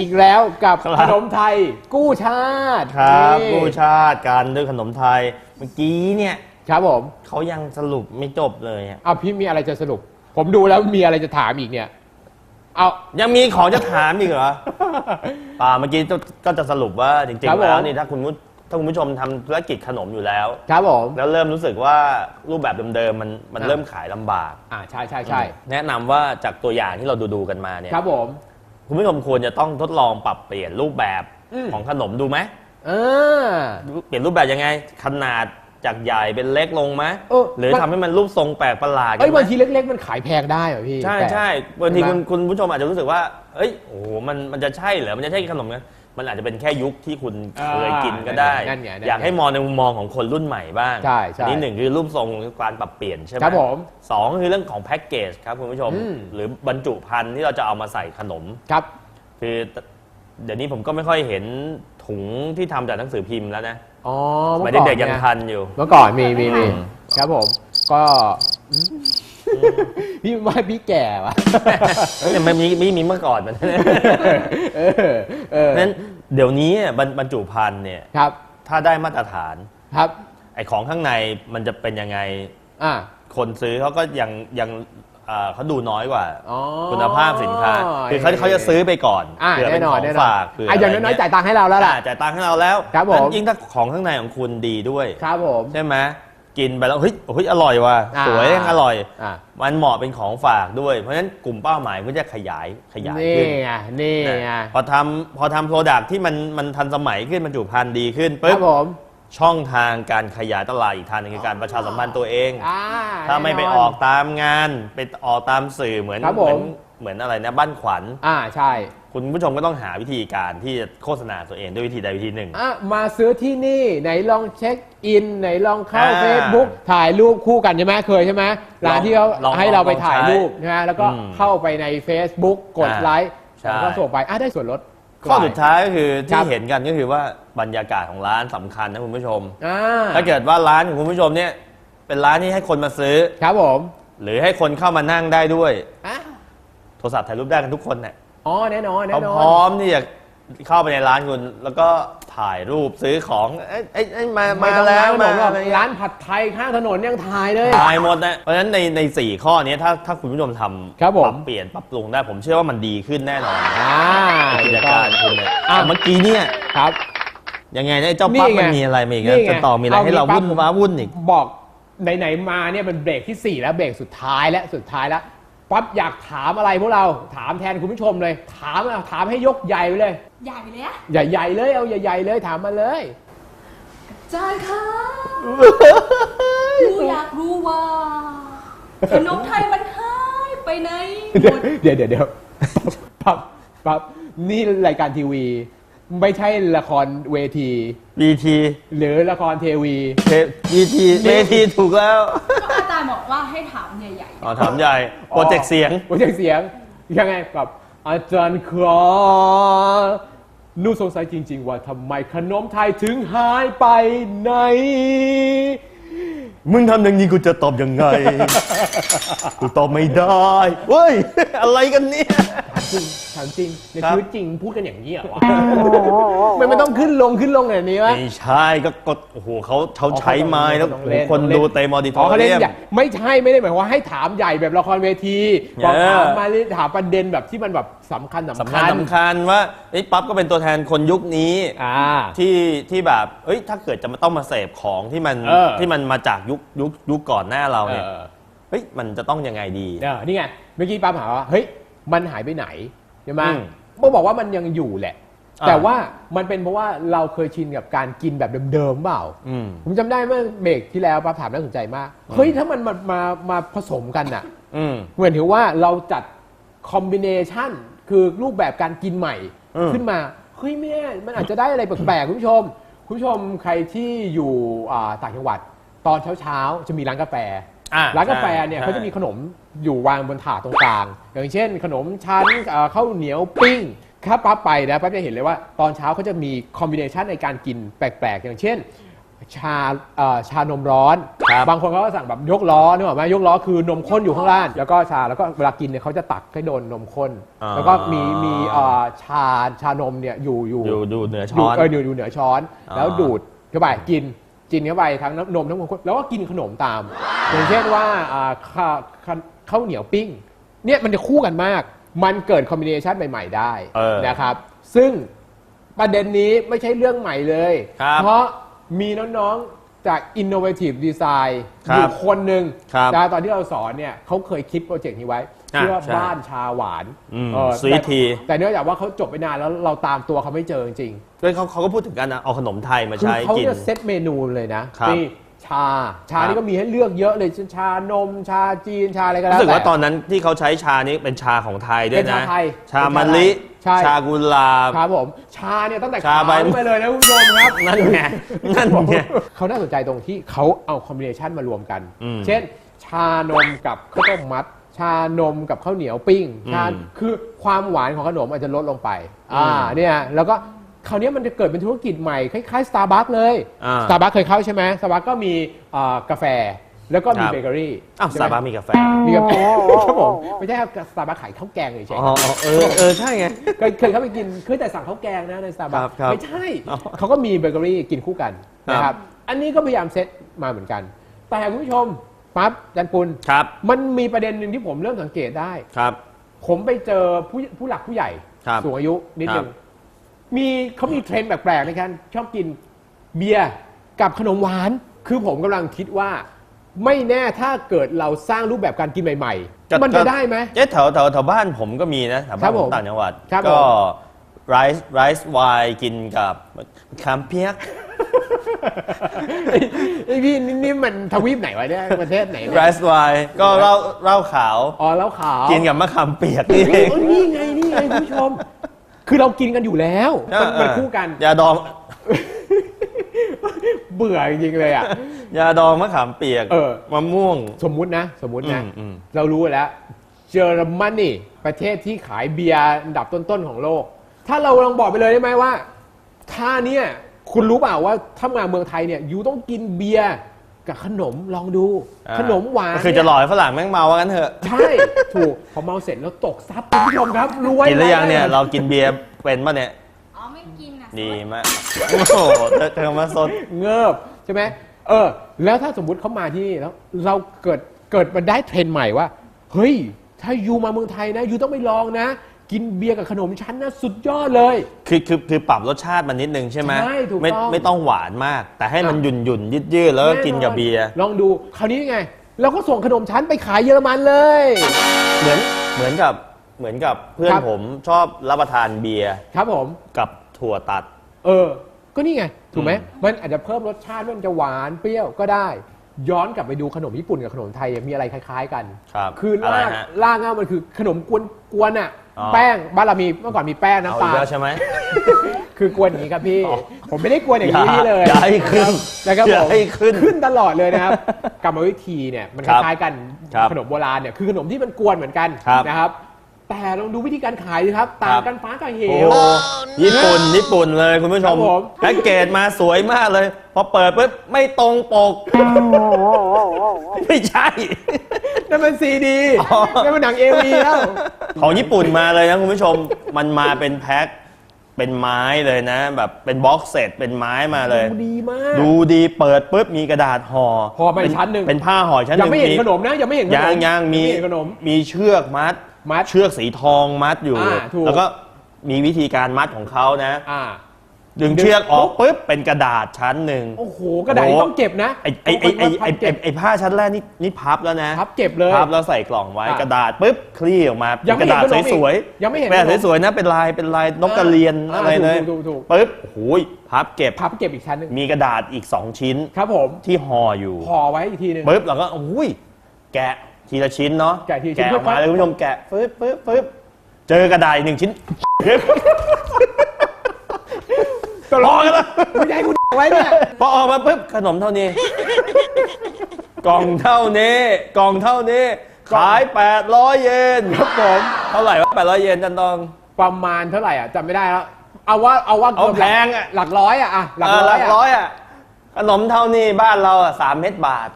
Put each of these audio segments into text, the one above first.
อีกแล้วกับครับ ขนมไทย กู้ชาติครับนี่กู้ชาติการด้วยขนมไทยเมื่อกี้เนี่ยครับผมเขายังสรุปไม่จบเลยอะเอาพี่มีอะไรจะสรุป ผมดูแล้วมีอะไรจะถามอีกเนี่ย เอา ยังมีของจะถามอีกเหรอ ป่าเมื่อกี้ก็จะสรุปว่าจริงครับๆผม แล้วนี่ถ้าคุณผู้ถ้าคุณผู้ชมทำธุรกิจขนมอยู่แล้ว ครับผม แล้วเริ่มรู้สึกว่ารูปแบบเดิมๆมันมันอะ เริ่มขายลำบาก อ่าใช่ใช่ใช่แนะนำว่าจากตัวอย่างที่เราดูดูๆกันมาเนี่ย ครับผม คุณผู้ชมควรจะต้องทดลองปรับเปลี่ยนรูปแบบอืมของขนมดูไหมเออ เปลี่ยนรูปแบบยังไง ขนาดจากใหญ่เป็นเล็กลงไหมเออหรือมัน ทำให้มันรูปทรงแปลกประหลาดเอ้ยกันไหม บางทีเล็ก ๆ มันขายแพงได้เหรอพี่ใช่แต่ใช่บางทีใช่คุณไหมคุณผู้ชมอาจจะรู้สึกว่า เอ้ย โอ้โห มันมันจะใช่เหรอ มันจะใช่ขนมกัน มันอาจจะเป็นแค่ยุคที่คุณเคยกินก็ได้ นั่นไงนั่นไงอยากให้มองในมุมมองของคนรุ่นใหม่บ้างใช่ใช่อันนี้หนึ่งคือรูปทรงการปรับเปลี่ยนใช่ไหมครับผมสองคือเรื่องของแพ็กเกจครับคุณผู้ชม อืม หรือบรรจุภัณฑ์ที่เราจะเอามาใส่ขนม ครับ คือเดี๋ยวนี้ผมก็ไม่ค่อยเห็นถุงที่ทำจากหนังสือพิมพ์แล้วนะอ๋อสเมื่มัยอก่อนเด็กๆยังนี่ทันอยู่ เมื่อก่อนมีมีมีอืมครับผม ก็อืม พี่ว่าพี่แก่วะเนี่ยไม่มีไม่มีเมื่อก่อนมันเออเออนั้นเดี๋ยวนี้เนี่ยบรรบรรจุภัณฑ์เนี่ยครับ ถ้าได้มาตรฐานครับ ไอ้ของข้างในมันจะเป็นยังไงอ่าคนซื้อเขาก็ยังยังเอ่อเขาดูน้อยกว่าอ๋อคุณภาพสินค้าคือเขาเขาจะซื้อไปก่อนอ่าเผื่อแน่เป็นนขอนองแน่นอนฝากเผื่ออะอย่างน้อยๆจ่ายตังค์ให้เราแล้วล่ะอ่าจ่ายตังค์ให้เราแล้วครับผมนั้นยิ่งถ้าของข้างในของคุณดีด้วยครับผมใช่ไหม กินไปแล้วเฮ้ยเฮ้ยอร่อยว่ะอ่าสวยอร่อย อ่า มันเหมาะเป็นของฝากด้วย เพราะฉะนั้นกลุ่มเป้าหมายก็จะขยายขยายนี่ขึ้นไงนี่นะไงพอทำพอทำโปรดักที่มันมันทันสมัยขึ้นบรรจุภัณฑ์ดีขึ้นคปุ๊รับบผมช่องทางการขยายตลาดอีกทางหนึงคือการประชาสัมพันธ์ตัวเอง อ่าถ้าไม่ไปแน่นนออกตามงานไปออกตามสื่อเหมือนครับเหมือนผม เหมือนอะไรนะบ้านขวัญอ่าใช่ คุณผู้ชมก็ต้องหาวิธีการที่จะโฆษณาตัวเองด้วยวิธีใดวิธีหนึ่ง อะมาซื้อที่นี่ไหนลองเช็คอิน ไหนลองเข้าอ่า Facebook ถ่ายรูปคู่กันใช่ไหมเคยใช่ไหมร้านที่เขาลองให้เราไปลองถ่ายใช้รูปใช่ไหมแล้วก็อืมเข้าไปใน Facebook กดอ่าไลค์ใช่ แล้วก็ส่งไปอะได้ส่วนลด ข้อสุดท้ายก็คือครัที่บ เห็นกันก็คือว่าบรรยากาศของร้านสำคัญนะคุณผู้ชม อ่าถ้าเกิดว่าร้านของคุณผู้ชมเนี่ยเป็นร้านที่ให้คนมาซื้อ ครับผม หรือให้คนเข้ามานั่งได้ด้วย อะ โทรศัพท์ถ่ายรูปได้กันทุกคนเนี่ยอ๋อแน่นอนแน่นอนพร้อมที่จะเข้าไปในร้านคุณแล้วก็ถ่ายรูปซื้อของเอ้ยเอ้ยเอ้ยมาไม่มาต้องแล้ร้านวขนมามหรอกอะไรเงี้ย ร้านผัดไทยข้างถนนยังถ่ายเลย ตายหมดนะเพราะฉะนั้นในในสี่ข้อนี้ถ้าถ้าคุณผู้ชมทำครับผม ปรับเปลี่ยนปรับปรุงได้ผมเชื่อว่ามันดีขึ้นแน่นอนอ่ากิจการคุณเนี่ยอะแต่เมื่อกี้เนี่ยครับ ยังไงนะไอ้เจ้าปั๊บนี่ไงมันมีอะไรมาอีกนี่นะไงจะต่อมีอะไรเอาให้เรามีปั๊บ วุ่นว้าวุ่นอีก บอกไหนๆมาเนี่ยเป็นเบรกที่ 4 แล้วเบรกสุดท้ายและสุดท้ายแล้ว ปั๊บอยากถามอะไรพวกเราถามแทนคุณผู้ชมเลย ถามอะถามให้ยกใหญ่ไปเลยใหญ่เลยอะใหญ่ๆเลยเอาใหญ่ๆเลยถามมาเลยจานคะหนูอยากรู้ว่าขนมไทยมันหายไปไหนหมดเดี๋ยวเดี๋ยวเดี๋ยวปั๊บปั๊บนี่รายการทีวี ไม่ใช่ละครเวที BT หรือละครเทวี BT นี่ BT ถูกแล้วก็อาจารย์บอกว่าให้ถามใหญ่ อ๋อถามใหญ่โปรเจกต์เสียง โปรเจกต์เสียง ยังไงกับอาจารย์ครับหนูสงสัยจริง ๆ ว่าทำไมขนมไทยถึงหายไปไหน มึงทำอย่างนี้กูจะตอบยังไง กูตอบไม่ได้เฮ้ย อะไรกันเนี่ย จริงถามจริงในครับชีวิตจริงพูดกันอย่างนี้เหรอวะมันไม่ต้องขึ้นลงขึ้นลงแบบนี้วะ ไม่ใช่ก็กดโอ้โหเขาเขาใช้ไม้แล้วต้องเล่นคนต้องเล่นดูเต็มออดิทอ๋ออเขาเล่เรีนยม ใหญ่ไม่ใช่ไม่ได้หมายความว่าให้ถามใหญ่แบบละครเวทีบอกเออ ถามมาเลยถามประเด็นแบบที่มันแบบสำคัญสำคัญสำคัญว่าไอ้ยปั๊บก็เป็นตัวแทนคนยุคนี้อ่า ที่ที่แบบเอ้ยถ้าเกิดจะมาต้องมาเสพของที่มันเออ ที่มันมาจากยุคยุคยุคก่อนหน้าเราเนี่ยเออเฮ้ยมันจะต้องยังไงดี เออนี่ไงเมื่อกี้ป้าถามว่าเฮ้ย มันหายไปไหนใช่ไหมอืมป้าบอกว่ามันยังอยู่แหละ อ่า แต่ว่ามันเป็นเพราะว่าเราเคยชินกับการกินแบบเดิมๆเปล่า อืม ผมจำได้เมื่อเบรกที่แล้วป้าถามน่าสนใจมาก เฮ้ย ถ้ามันมามามาผสมกันอะอืม เหมือนถือว่าเราจัดคอมบิเนชันคือรูปแบบการกินใหม่อืมขึ้นมา เฮ้ยแม่มันอาจจะได้อะไรแปลกๆ คุณผู้ชม คุณผู้ชมใครที่อยู่อ่าต่างจังหวัด ตอนเช้าๆ จะมีร้านกาแฟ อะร้านกาแฟเนี่ยใช่ เขาจะมีขนมอยู่วางบนถาดตรงกลาง อย่างเช่น ขนมชั้นเอ่อข้าวเหนียวปิ้งถ้าปั๊บไปนะปั๊บจะเห็นเลยว่าตอนเช้าเขาจะมีคอมบิเนชันในการกินแปลกๆ อย่างเช่น ชาเอ่อชานมร้อนครับบางคนเขาก็สั่งแบบยกล้อนึกออกไหมยกล้อคือนมข้นอยู่ข้างล่างแล้วก็ชาแล้วก็เวลากินเนี่ยเขาจะตักให้โดนนมข้น อ่า แล้วก็มีมีเอ่อชาชานมเนี่ยอยู่อยู่ อยู่ดูเหนืออยู่ช้อน เอออยู่อยู่เหนือช้อน อ่าแล้วดูดเข้าไปกิน กินเข้าไปทั้งน้ำนมทั้งนมข้นแล้วก็กินขนมตาม อย่างเช่นว่าอ่าข้าวข้าวข้าวเหนียวปิ้ง เนี่ยมันจะคู่กันมาก มันเกิดคอมบิเนชันใหม่ ๆ ได้เออนะครับ ซึ่งประเด็นนี้ไม่ใช่เรื่องใหม่เลย ครับ เพราะมีน้อง ๆ จาก Innovative Design ครับอยู่คนหนึ่งครับนะตอนที่เราสอนเนี่ยเขาเคยคิดโปรเจกต์นี้ไว้อะชื่อว่าใช่บ้านชาหวานอืมเออ Sweet แต่ tea แต่เนื่องจากว่าเขาจบไปนานแล้วเราตามตัวเขาไม่เจอจริงๆก็เขาเขาก็พูดถึงกันนะเอาขนมไทยมาคือใช้เขากิน จะเซตเมนูเลยนะครับนี่ชา ชาครับ นี่ก็มีให้เลือกเยอะเลยเช่นชานม ชาจีน ชาอะไรก็แล้รู้วสึกว่าแต่ ตอนนั้นที่เขาใช้ชานี้เป็นชาของไทยด้วยเป็นชานะไทยชามันลิ ใช่ ชากุหลาบ ครับผม ชาเนี่ยตั้งแต่ชาขาวใบ ขึ้นไปเลยนะคุณผู้ชมครับ นั่นไงนั่นไง เขาน่าสนใจตรงที่เขาเอาคอมบิเนชันมารวมกัน อืมเช่น ชานมกับข้าวต้มมัด ชานมกับข้าวเหนียวปิ้ง ชา อืมคือความหวานของขนมอาจจะลดลงไป อ่า อืมเนี่ย แล้วก็คราวนี้มันจะเกิดเป็นธุรกิจใหม่ คล้ายๆ Starbucks เลย อ่า Starbucks เคยเข้าใช่ไหม Starbucks ก็มีอ่ากาแฟ แล้วก็มีครับ เบเกอรี่อ้าวใช่ซาไหมบามีกาแฟมีกาแฟครับผมไม่ใช่ครับสตาร์บัคขายข้าวแกงเฉยอ๋ออ๋อเออเออใช่ไงๆเคยเคยเข้าไปกินเคยแต่สั่งข้าวแกงนะในสตาร์บัคครับครับไม่ใช่อ๋อเขาก็มีเบเกอรี่กินคู่กันนะคครัรับบอันนี้ก็พยายามเซตมาเหมือนกัน แต่คุณผู้ชมปั๊บจันปุนครับมันมีประเด็นหนึ่งที่ผมเริ่มสังเกตได้ ครับ ผมไปเจอผู้ผู้หลักผู้ใหญ่ครับสูงอายุนิดหนึ่งครับ มีเขามีเทรนด์แปลกๆในการชอบกินเบียร์กับขนมหวาน คือผมกำลังคิดว่า ไม่แน่ถ้าเกิดเราสร้างรูปแบบการกินใหม่ก็ๆมันจะได้ไหมเจ๊แถวแถวแถวบ้านผมก็มีนะแถวครับ้านบผผมมต่างจังหวัดครับก็ผมไรซ์ไรซ์ไวน์กินกับคามเปียกไอพี่นี่นี่มันทวีปไหนวะเนี่ยประเทศไหนไรเนี่ยซ์ไวน์ก็เหล้าเหล้าขาวอ๋อแล้วขาว กินกับมะขามเปียกนี่เออนี่ไงนี่ไงคุณผู้ชม คือเรากินกันอยู่แล้ว มันมันคู่กันยาดอง เบื่อจริงๆเลยอะ ยาดองมะขามเปียกเออ มะม่วง สมมุตินะ สมมุตินะ อืมอืม เรารู้แล้วเยอรมนีประเทศที่ขายเบียร์อันดับต้น ๆ ของโลก ถ้าเราลองบอกไปเลยได้ไหมว่า ถ้าเนี่ย คุณรู้เปล่าว่าถ้ามาเมืองไทยเนี่ยยูต้องกินเบียร์กับขนมลองดู อ่าขนมหวานก็คือจะหล่อให้ฝรั่งแม่งเมาว่างั้นเถอะ ใช่ ถูกพอเมาเสร็จแล้วตกซับคุณผู้ชมครับรวยกินหรือยังเนี่ยแวเรากินเบียร์เป็นป่ะเนี่ย อ๋อไม่กินนะ ดีมาก โอ้โหเธอเธอมาสด เงิบใช่ไหมเออ แล้วถ้าสมมุติเขามาที่นี่แล้ว เราเกิดเกิดมันได้เทรนด์ใหม่ว่า เฮ้ย ถ้ายูมาเมืองไทยนะยูต้องไปลองนะ กินเบียร์กับขนมชั้นนะสุดยอดเลย คือคือคือปรับรสชาติมันนิดนึงใช่ไหมใช่ถูกไม่ต้องไม่ต้องหวานมาก แต่ให้มันอะ หยุ่นหยุ่นยืดยืดๆแล้วก็กินกับเบียร์ลองดูคราวนี้ไงเราก็ส่งขนมชั้นไปขายเยอรมันเลย เหมือนเหมือนกับเหมือนกับเพื่อนครับ ผมชอบรับประทานเบียร์ ครับผม กับ ถั่วตัด เออ ก็นี่ไง ถูกไหมอืมมันอาจจะเพิ่มรสชาติมันจะหวานเปรี้ยวก็ได้ ย้อนกลับไปดูขนมญี่ปุ่นกับขนมไทยมีอะไรคล้าย ๆ กันครับคืออะไรล่างฮะล่างอะมันคือขนมกวนกวนๆอะ อ๋อ แป้งบ้านเรามีเมื่อก่อนมีแป้งเอาน้ำอีตากลแล้วใช่ไหม คือกวนอย่างนี้ครับพี่ อ๋อ ผมไม่ได้กวนอย่างนี้อย่าเลยอย่าให้ขึ้นนะครับอย่าผมให้ขึ้น ขึ้นตลอดเลยนะครับ กรรมวิธีเนี่ยมันคครับล้ายๆกันครับขนมโบราณเนี่ยคือขนมที่มันกวนเหมือนกันครับ นะครับ แต่ลองดูวิธีการขายดิครับต่างกันฟ้ากับเหโอ้วญี่ปุ่นญี่ปุ่นเลยคุณผู้ชมครับผม แพ็กเกจมาสวยมากเลย พอเปิดปุ๊บไม่ตรงปก ไม่ใช่ นั่นมันซีดีอ๋อ นั่นมันหนังเอวีแล้ว ของญี่ปุ่นมาเลยนะคุณผู้ชม มันมาเป็นแพ็คเป็นไม้เลยนะ แบบเป็นบ็อกเซตเป็นไม้มาเลย ดูดีมาก ดูดีเปิดปุ๊บมีกระดาษห่อห่อมาอีกเป็ชั้นหนึ่ง เป็นผ้าห่อชั้นหยังนึ่งไม่เห็นขนมนะยังไม่เห็นขนมยังยังมีไม่เห็นขนม มีเชือกมัด มัด เชือกสีทองมัดอยู่ อ่าถูก แล้วก็มีวิธีการมัดของเขานะ อ่า ดึงเชือกออกปุ๊บเป็นกระดาษชั้นหนึ่ง โอ้โหกระดาษนี่ต้องเก็บนะไอ้ไอ้ไอ้ไอ้ไอ้พับเก็ไอ้บไอ้ผ้าชั้นแรกนี่นี่พับแล้วนะพับเก็บเลย พับแล้วใส่กล่องไว้ อะกระดาษปุ๊บคลี่ออกมายังกไม่ระดาษเห็นขนมอีกสวยยังไม่เห็นกระดาษขนมสวยๆนะเป็นลายเป็นลายนกกระเรียนอ่าอะไรเลยถูกถูกถูกปุ๊บโอ้ยพับเก็บพับเก็บอีกชั้นหนึ่งมีกระดาษอีก 2 ชิ้นครับผมที่ห่ออยู่ห่อไว้อีกทีหนึ่ง ปุ๊บเราก็อุ้ยแกะ ทีละชิ้นเนาะแกะทีละชิ้นแกะออกมาปึ๊บเลยคุณผู้ชมแกะปึ๊บปึ๊บปึ๊บเจอกระดาษอีกหนึ่งชิ้นตลพออดกันแล้วไม่ใช่คุณไว้เนี่ย พอออกมาปุ๊บขนมเท่านี้ กล่องเท่านี้ กล่องเท่านี้ ขาย 800 เยนครับผมเท่าไหร่วะ800 เยนจันตอง ประมาณเท่าไหร่อะจำไม่ได้แล้ว เอาว่าเอาว่าเอากืบแพงอะ หลักร้อยอะอะหลักเออร้หอลัยกอะร้อยอะขนมเท่านี้บ้านเราอะสามเม็ดบาท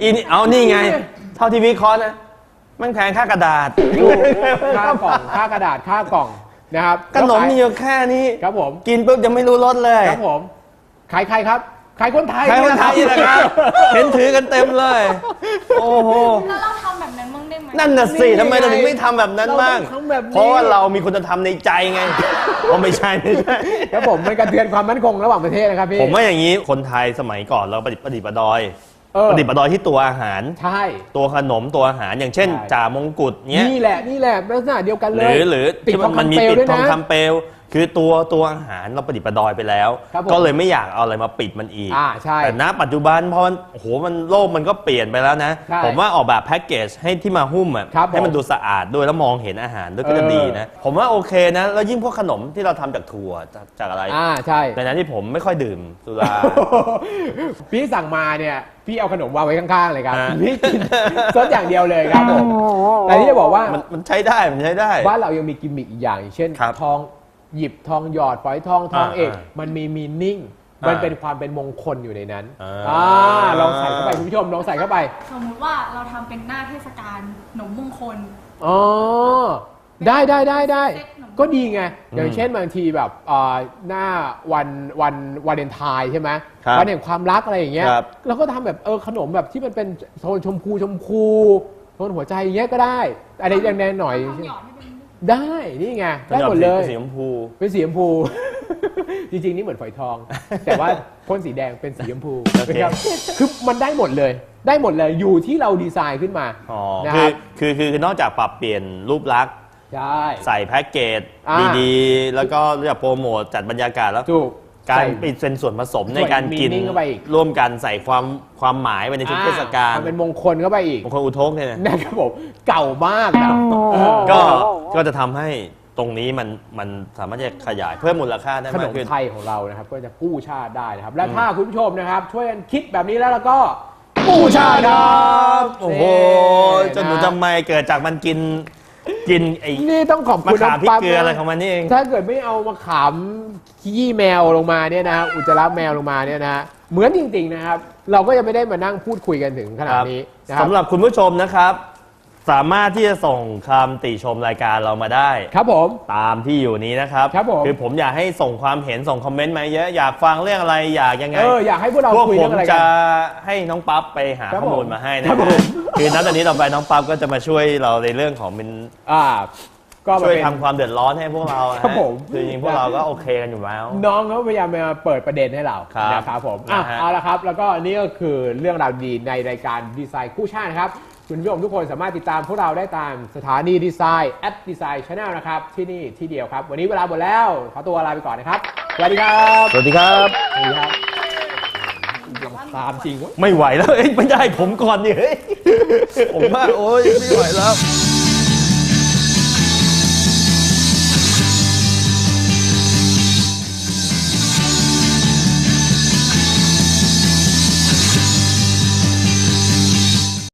อีนี่เอานี่ไง เท่าที่วิเคราะห์นะมันแพงค่ากระดาษค่ากล่องค่ากระดาษค่ากล่องนะครับขนมมีอยู่แค่นี้ครับผม กินปุ๊บยังไม่รู้รสเลย ครับผมขายใครครับขายคนไทยใครคนไทยนี่แหละครับ เห็นถือกันเต็มเลย โอ้โห แล้วเราทำแบบนั้นมั่งได้ไหมนั่นน่ะสิทำไมเราถึงไม่ทำแบบนั้นบ้าง เรต้องทำแบบนี้ เพราะว่าเรามีคุณธรรมในใจไงผมไม่ใช่ไม่ใช่ ครับผมมันกระเทือนความมั่นคงระหว่างประเทศนะครับพี่ ผมว่าอย่างนี้คนไทยสมัยก่อนเราประดิษฐ์ประดิษฐ์ประดอย เออ ประดิษฐ์ประดอยที่ตัวอาหาร ใช่ ตัวขนมตัวอาหารอย่างเช่น ใช่ จ่ามงกุฎเนี้ยนี่แหละนี่แหละลักษณะเดียวกันหเลรืยอหรือติดที่ทองมันมีคำเปลวติดด้วยทองนะ คำเปลว คือตัวตัวอาหารเราประดิษฐ์ประดอยไปแล้ว ครับผมก็เลยไม่อยากเอาอะไรมาปิดมันอีก อ่าใช่แต่ณปัจจุบันพอมันโอ้โหมันโลกมันก็เปลี่ยนไปแล้วนะ ใช่ผมว่าออกแบบแพ็กเกจให้ที่มาหุ้มอะครับผมให้มันดูสะอาดด้วยแล้วมองเห็นอาหารด้วยก็จะเออ ดีนะ ผมว่าโอเคนะ แล้วยิ่งพวกขนมที่เราทำจากถั่วจากจากอะไรอ่าใช่ในนั้นที่ผมไม่ค่อยดื่มสุรา พี่สั่งมาเนี่ย พี่เอาขนมวางไว้ข้างๆเลยครับ อ่า พี่กินซดอย่างเดียวเลยครับผมแต่ที่จะบอกว่ามันมันใช้ได้มันใช้ได้ บ้านเรายังมีกิมมิคอีกอย่างอย่างเช่น ครับทอง หยิบทองหยอดฝอยทองทองอ่าเอกอ่ามันมีมีนิ่ง อ่ามัมันเป็นความเป็นมงคลอยู่ในนั้นอ่า อ่าลองใส่เข้าไปคุณผู้ชมลองใส่เข้าไปสมมุติว่าเราทำเป็นหน้าเทศกาลหนมมงคล อ๋อได้ได้ได้ได้เซ็ตขนม ก็ดีไง อย่างเช่นบางทีแบบอ่าหน้าวันวันวาเลนไทน์ใช่ไหมครับวันแห่งความรักอะไรอย่างเงี้ยครับ เราก็ทำแบบเออขนมแบบที่มันเป็นโทนชมพูชมพูโทนหัวใจอย่างเงี้ยก็ได้อะไรแดงๆหน่อย ทำหยอดให้เป็น ได้นี่ไงได้หมดเลยสีชมพูเป็นสีชมพู จริงๆ นี่เหมือนฝอยทอง แต่ว่าพ่นสีแดงเป็นสีชมพูโอเคนะครับคือมันได้หมดเลย ได้หมดเลยอยู่ที่เราดีไซน์ขึ้นมาอ๋อนะคืคอรับคือคือคือนอกจากปรับเปลี่ยนรูปลักษณ์ใช่ใส่แพ็กเกจอ่าดีๆ แล้วก็เรียกโปรโมทจัดบรรยากาศแล้วถูก การใส่เป็นส่วนผสมในใส่การกิน meaning เข้าไปอีก ร่วมกันใส่ความความหมายไปในทุกเทศกาลอ่มันเป็นมงคลเข้าไปอีกบางคนอุทกเนี่ยนะนะครับผมเก่ามากอะเออ ก็ก็จะทำให้ตรงนี้มันมันสามารถจะขยายเพิ่มมูลค่าได้ขนมากมขึ้น ไทยของเรานะครับ ก็จะกู้ชาติได้นะครับ และถ้าคุณผู้ชมนะครับ ช่วยกันคิดแบบนี้แล้วแล้วก็กู้ชาติครับ โอ้โหจนหนูะทำไมเกิดจากมันกิน กินไอ้นี่ต้องขอบมะคุณขามน้องพริกปั๊มเกลืออะไรนะของมันนี่เอง ถ้าเกิดไม่เอามาขามขี้แมวลงมาเนี่ยนะอุจจาระแมวลงมาเนี่ยนะเหมือนจริงๆนะครับ เราก็ยังไม่ได้มานั่งพูดคุยกันถึงขนาดนี้นะครัสำหรับคุณผู้ชมนะครับ สามารถที่จะส่งคำติชมรายการเรามาได้ ครับผม ตามที่อยู่นี้นะครับครับผม คือผมอยากให้ส่งความเห็นส่งคอมเมนต์มาเยอะอยากฟังเรื่องอะไรอยากยังไง เอออยากให้พวกเราพวกคุยผเรื่อมงอะไรกัจะน ให้น้องปั๊บไปหาครับข้อมูลผมมาให้นะครับผม คือนับจากนี้ต่อไปน้องปั๊บก็จะมาช่วยเราในเรื่องของเป็นอ่า ก็มาช่วยเป็น ทำความเดือดร้อนให้พวกเราอะฮะครับผม คือจริงๆพวกเราก็โอเคกันอยู่แล้ว น้องเขาพยายามมาเปิดประเด็นให้เราครับนะครับผมอะนะฮะ เอาละครับ แล้วก็นี่ก็คือเรื่องราวดีในรายการดีไซน์คู่ชาตินะครับ คุณผู้ชมทุกคนสามารถติดตามพวกเราได้ตามสถานีดีไซน์แอดดีไซน์ช n แนลนะครับ ที่นี่ที่เดียวครับ วันนี้เวลาหมดแล้ว ขอตัวลาไปก่อนนะครับ สวัสดีครับสวัสดีครับ สวัสดีครับตามจริงเวะไม่ไหวแล้วเอ้ยไม่ได้ผมก่อนดิเฮ้ยผมว่าโอ๊ยไม่ไหวแล้ว